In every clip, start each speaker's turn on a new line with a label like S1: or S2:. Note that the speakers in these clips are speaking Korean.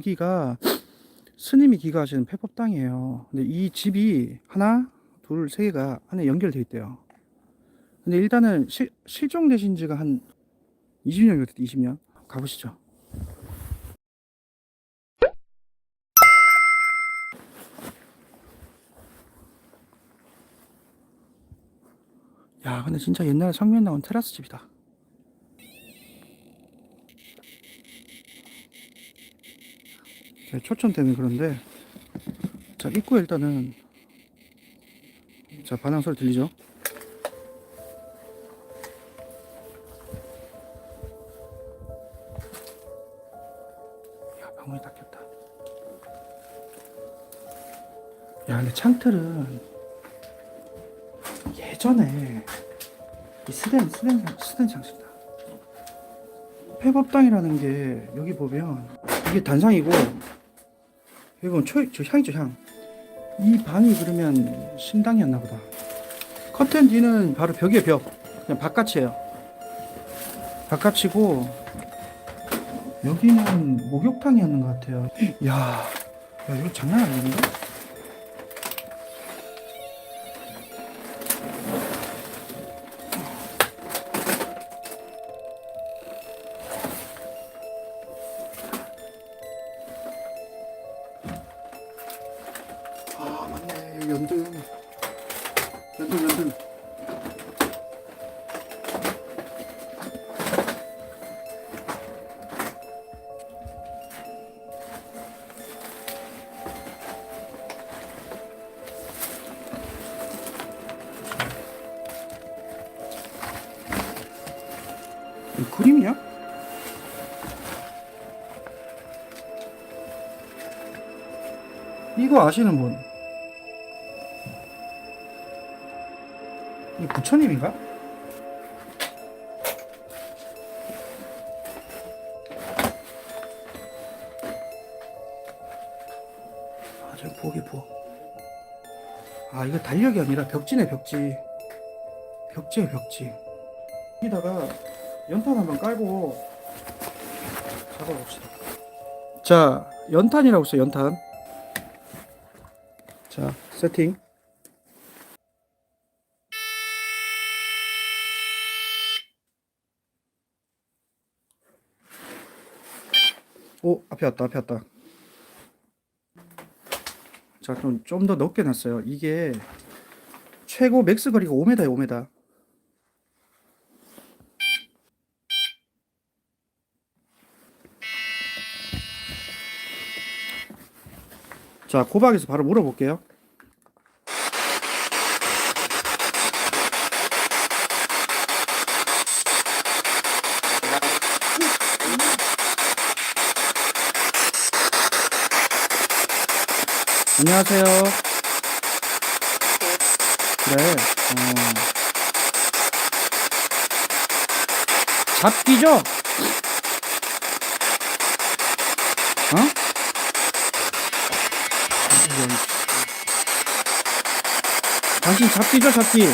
S1: 여기가 스님이 기가하시는 폐법당이에요. 근데 이 집이 하나, 둘, 세 개가 안에 연결돼 있대요. 근데 일단은 실, 실종되신 지가 한 20년 정도 됐대, 20년. 가보시죠. 야, 근데 진짜 옛날에 성면 나온 테라스 집이다. 초점 때문에 그런데 자 입구에 일단은 자 반항 소리 들리죠? 야 근데 창틀은 예전에 이 스댄 스댄 스댄 장식이다 폐법당이라는 게 여기 보면 이게 단상이고 이건 초, 저 향이죠 향. 이 방이 그러면 신당이었나 보다. 커튼 뒤는 바로 벽이에요 벽. 그냥 바깥이에요. 바깥이고 여기는 목욕탕이었는 것 같아요. 야, 야 이거 장난 아닌데? 그림이야? 이거 아시는 분? 이 부처님인가? 아, 저 부엌에 부엌. 아, 이거 달력이 아니라 벽지네, 벽지. 벽지에 벽지. 여기다가 연탄 한번 깔고 잡아봅시다. 자, 연탄이라고 써요, 연탄. 자, 세팅. 오, 앞에 왔다, 앞에 왔다. 자, 좀, 좀더 높게 놨어요. 이게 최고 맥스 거리가 5m에 5m. 자, 고박에서 바로 물어볼게요. 안녕하세요. 그래. 어. 잡기죠? 어? 이런. 당신 잡기죠, 잡기. 오.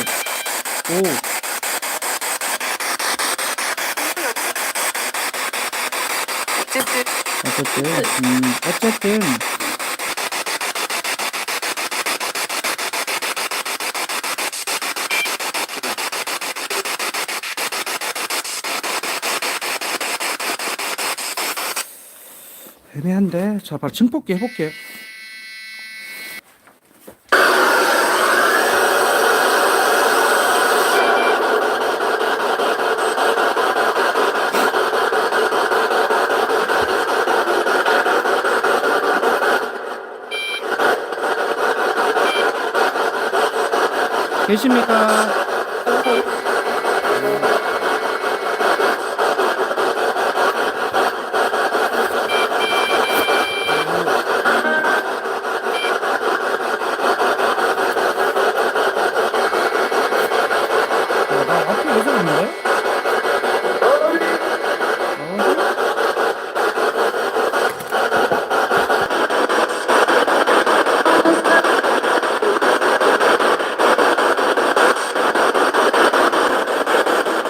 S1: 어쨌든, 음, 어쨌든. 애매한데. 자, 바로 증폭기 해볼게. 계십니까?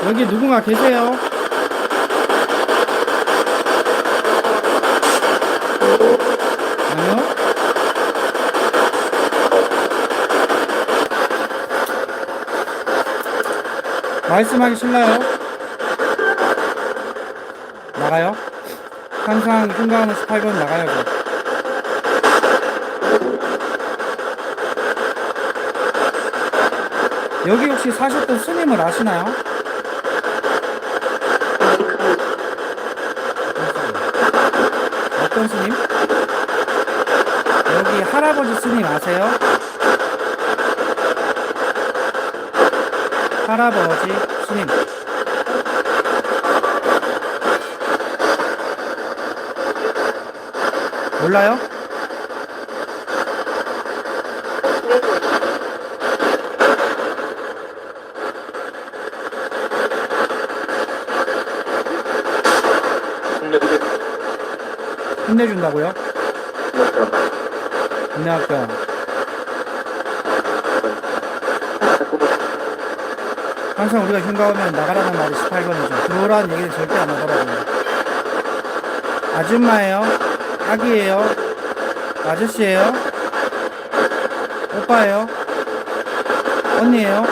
S1: 여기 누군가 계세요? 아니요? 말씀하기 싫나요? 나가요? 항상 생각하는 스파이건 나가야죠. 여기 혹시 사셨던 스님을 아시나요? 어떤 스님? 여기 할아버지 스님 아세요? 할아버지 스님. 몰라요? 혼내준다고요? 혼내할게요. 항상 우리가 휴가 오면 나가라는 말이 18번이죠. 들어오라는 얘기를 절대 안 하더라고요. 아줌마예요? 아기예요? 아저씨예요? 오빠예요? 언니예요?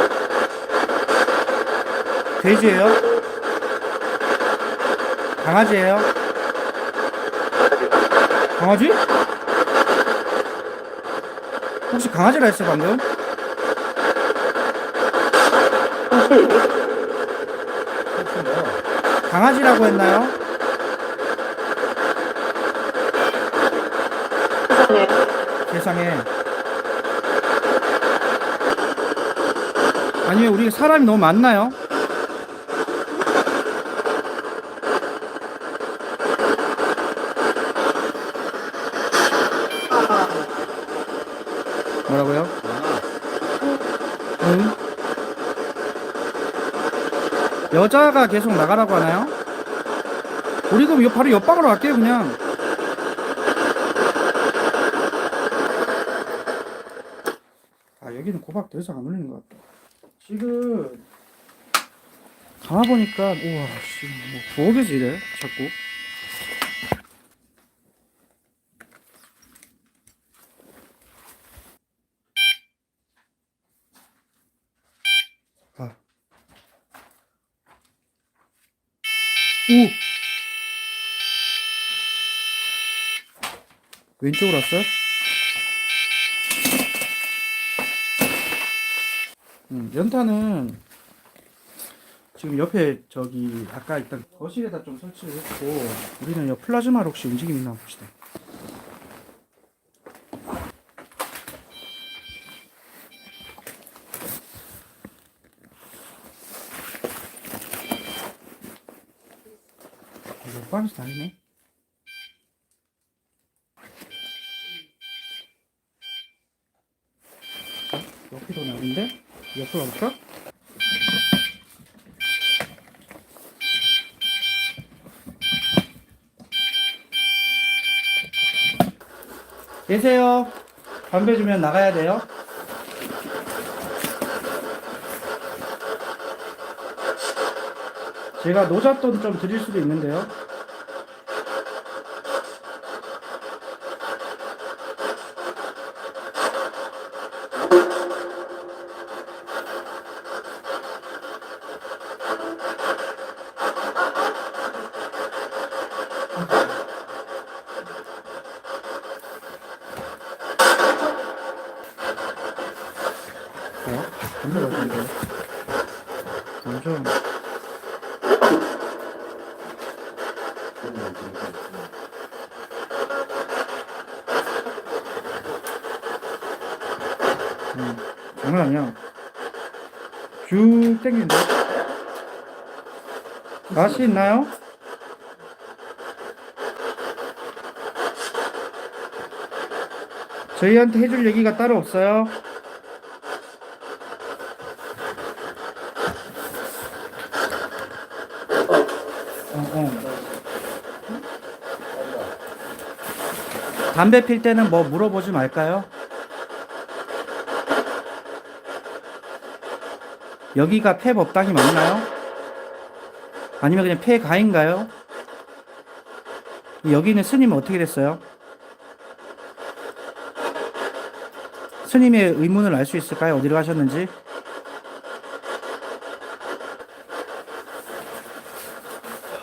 S1: 돼지예요? 강아지예요? 강아지? 혹시 강아지라 했어 방금? 강아지라고 했나요? 세상에. 아니면 우리 사람이 너무 많나요? 뭐라고요? 응? 여자가 계속 나가라고 하나요? 우리 그럼 요- 바로 옆방으로 갈게요 그냥 아 여기는 고박 더 이상 안 울리는 것 같다 지금 가만 보니까 우와 씨 뭐 부엌에서 이래 자꾸 오! 왼쪽으로 왔어요? 음, 연탄은 지금 옆에 저기 아까 일단 거실에다 좀 설치를 했고 우리는 이 플라즈마로 혹시 움직임이 있나 봅시다. 빠져서 다니네. 옆으로 나는데? 옆으로 가볼까? 계세요. 담배 주면 나가야 돼요. 제가 노잣돈 좀 드릴 수도 있는데요. 어? 담배가 어딘데? 완전. 음, 장난 아니야. 쭉 땡긴데. 맛이 있나요? 저희한테 해줄 얘기가 따로 없어요. 담배 필 때는 뭐 물어보지 말까요? 여기가 폐법당이 맞나요? 아니면 그냥 폐가인가요? 여기는 스님은 어떻게 됐어요? 스님의 의문을 알 수 있을까요? 어디로 가셨는지?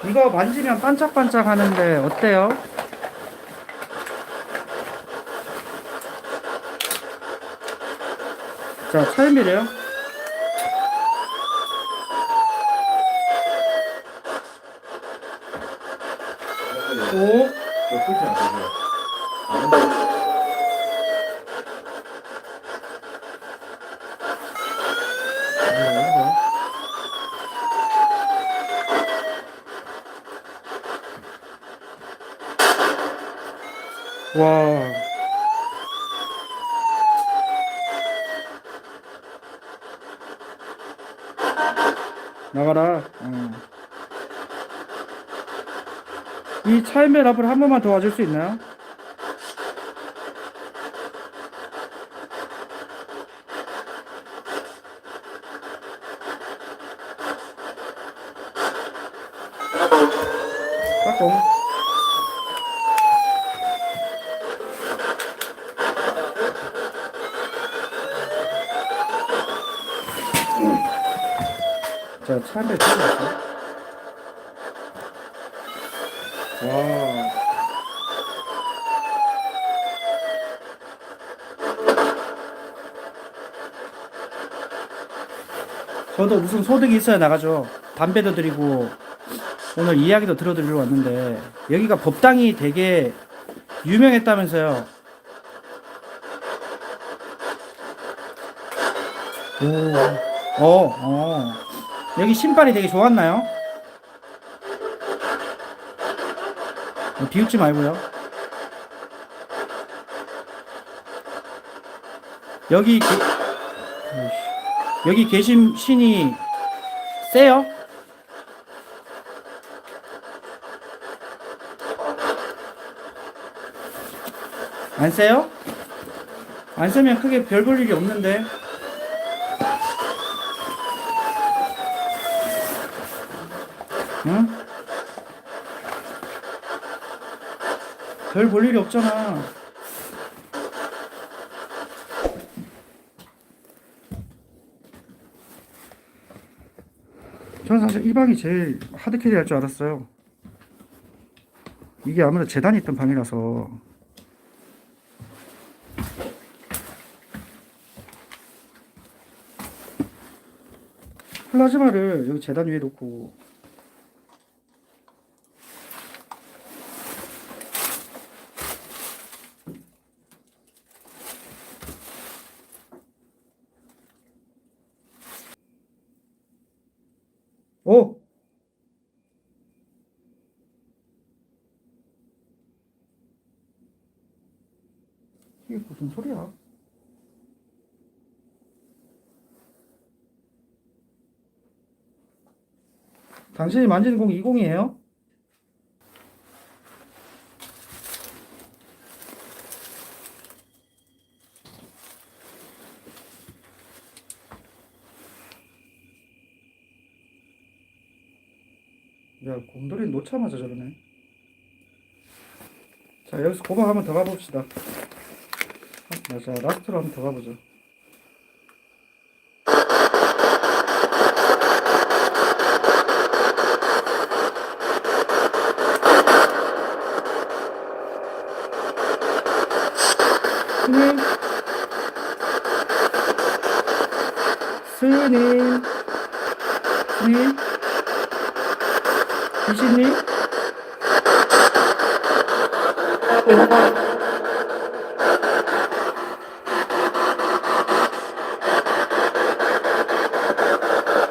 S1: 이거 만지면 반짝반짝 하는데 어때요? 자, 차연비래요. 오,
S2: 저 풀지 않으세요.
S1: 와. 나가라. 어. 이 차인벨 앞을 한 번만 더 와줄 수 있나요? 까꿍. 자, 차인벨 들어갔어. 와. 저도 무슨 소득이 있어야 나가죠. 담배도 드리고 오늘 이야기도 들어드리러 왔는데 여기가 법당이 되게 유명했다면서요. 오, 어, 어. 여기 신발이 되게 좋았나요? 어, 비웃지 말고요. 여기 게. 여기 계신 신이 세요? 안 세요? 안 세면 크게 별 볼 일이 없는데. 응? 별 볼 일이 없잖아. 저는 사실 이 방이 제일 하드캐리 할 줄 알았어요. 이게 아무래도 재단이 있던 방이라서. 플라즈마를 여기 재단 위에 놓고 오! 이게 무슨 소리야? 당신이 만지는 공 20이에요? 야, 곰돌이 놓자마자 저러네. 자, 여기서 고방 한번 더 가봅시다. 아, 자, 라스트로 한번 더 가보죠. 스님. 스님. 귀신님?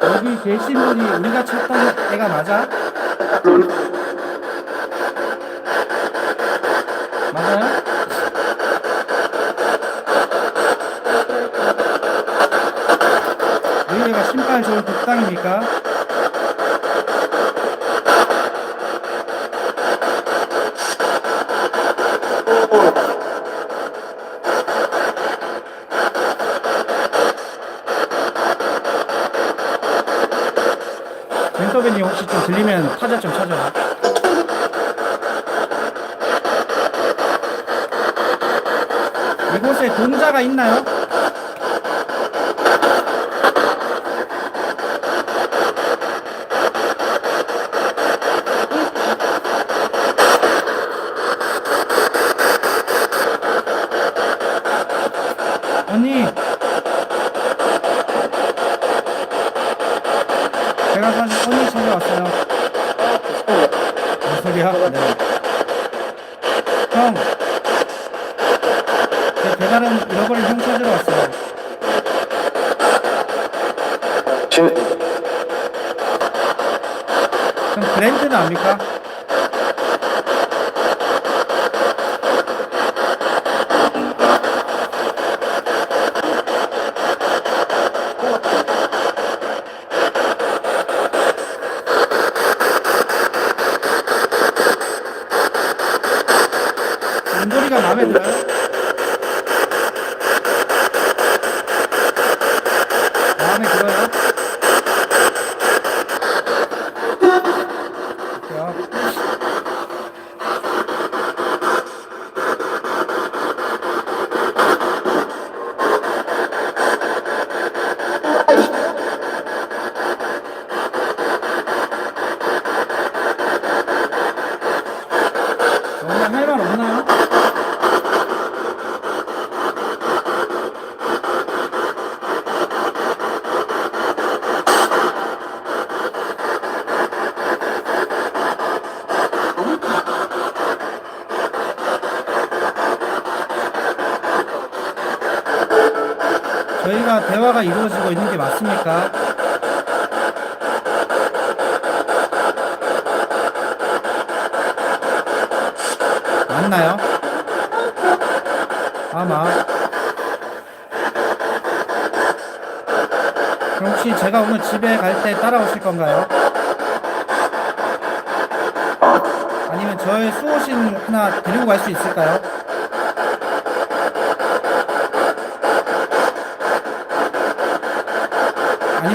S1: 여기 계신 분이 우리가 찾던 애가 맞아? 맞아요? 여기가 신발 좋은 독당입니까? 벤터벤이 혹시 좀 들리면 타자 좀 찾아라. 이곳에 동자가 있나요? 응? 제가 사실 언니 찾아왔어요. 무슨 소리야? 네. 형. 제 배달은 잃어버린 형 찾으러 왔어요.
S2: 진,
S1: 형 브랜드는 압니까? 문소리가 마음에 들어요? 마음에 들어요? 자, 오늘 할 말 없나요? 저희가 대화가 이루어지고 있는 게 맞습니까? 맞나요? 아마. 그럼 혹시 제가 오늘 집에 갈 때 따라오실 건가요? 아니면 저의 수호신 하나 데리고 갈 수 있을까요?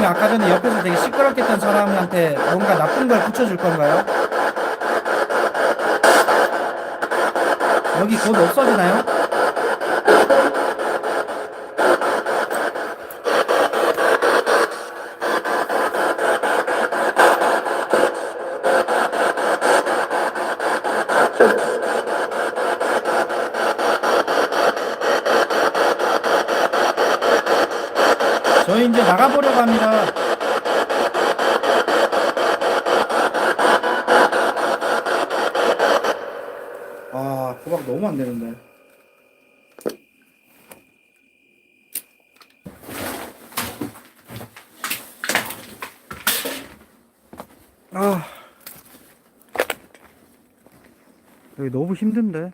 S1: 아까 전에 옆에서 되게 시끄럽게 했던 사람한테 뭔가 나쁜 걸 붙여줄 건가요? 여기 곧 없어지나요? 저희 이제 나가보려고 합니다. 아, 호박 너무 안 되는데. 아. 여기 너무 힘든데.